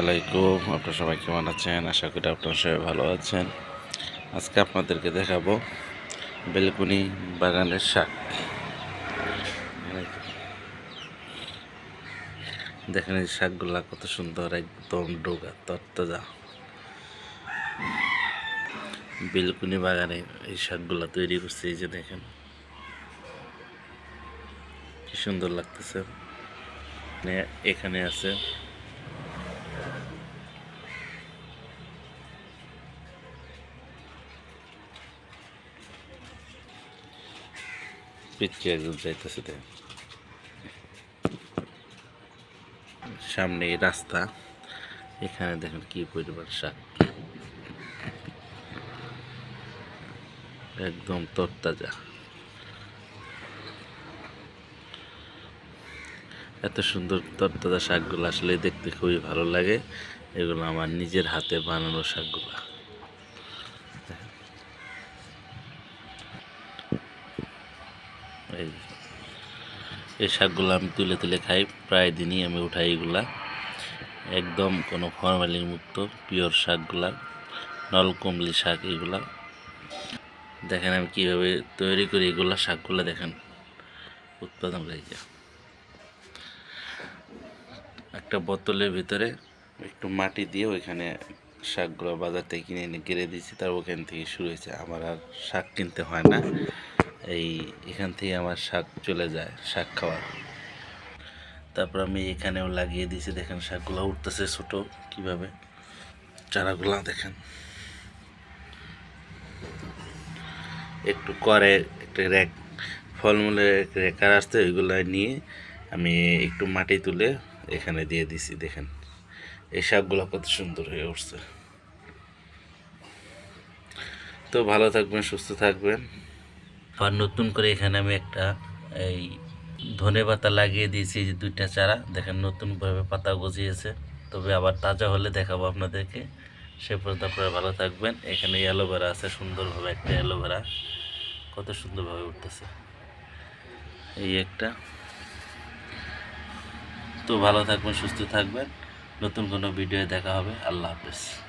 আলাইকুম আপনারা সবাই কেমন আছেন? আশা করি আপনারা সবাই ভালো আছেন। আজকে আপনাদেরকে দেখাবো বেলকুনি বাগানের শাক। দেখেন এই শাকগুলা কত সুন্দর, একদম ডোগা তত্তাজা বেলকুনি বাগানে এই শাকগুলা তৈরি করছে, এই যে দেখেন। কি সুন্দর লাগতেছে। মানে এখানে আছে পিচকে একজন যাইতেছে দেখেন সামনে রাস্তা, এখানে দেখেন কি পরিমাণ শাক। একদম তরতাজা। এত সুন্দর তরতাজা শাকগুলো আসলে দেখতে খুবই ভালো লাগে। এগুলো আমার নিজের হাতে বানানো শাকগুলো। এই এই শাকগুলো আমি তুলে তুলে খাই, প্রায় দিনই আমি উঠাই এগুলা। একদম কোনো ফরমালিন মুক্ত, পিওর শাকগুলা, নলকুমলি শাক এগুলা। দেখেন আমি কীভাবে তৈরি করি এগুলা শাকগুলো, দেখেন। উৎপাদন করে যা একটা বোতলের ভিতরে একটু মাটি দিয়ে ওইখানে শাকগুলো বাজার থেকে কিনে এনে গেড়ে দিয়েছি, তার ওখান থেকে শুরু হয়েছে। আমার আর শাক কিনতে হয় না। এই এখান থেকে আমার শাক চলে যায়, শাক খাওয়ার। তারপর আমি এখানেও লাগিয়ে দিয়েছি, দেখেন শাকগুলো উঠতেছে ছোট কীভাবে। চারাগুলো দেখেন। একটু করে একটা র্যাক ফলমূলের রেকার আসতে ওইগুলো নিয়ে আমি একটু মাটি তুলে এখানে দিয়ে দিছি, দেখেন। এই শাকগুলো কত সুন্দর হয়ে উঠছে। তো ভালো থাকবেন, সুস্থ থাকবেন। আর নতুন করে এখানে আমি একটা এই ধনে পাতা লাগিয়ে দিয়েছি যে দুইটা চারা। দেখেন নতুনভাবে পাতা গজিয়েছে। তবে আবার তাজা হলে দেখাবো আপনাদেরকে। সে পর্যন্ত আপনারা ভালো থাকবেন। এখানে অ্যালোভেরা আছে, সুন্দরভাবে একটা অ্যালোভেরা। কত সুন্দরভাবে উঠতেছে। এই একটা। তো ভালো থাকবেন, সুস্থ থাকবেন। নতুন কোনো ভিডিও দেখা হবে। আল্লাহ হাফেজ।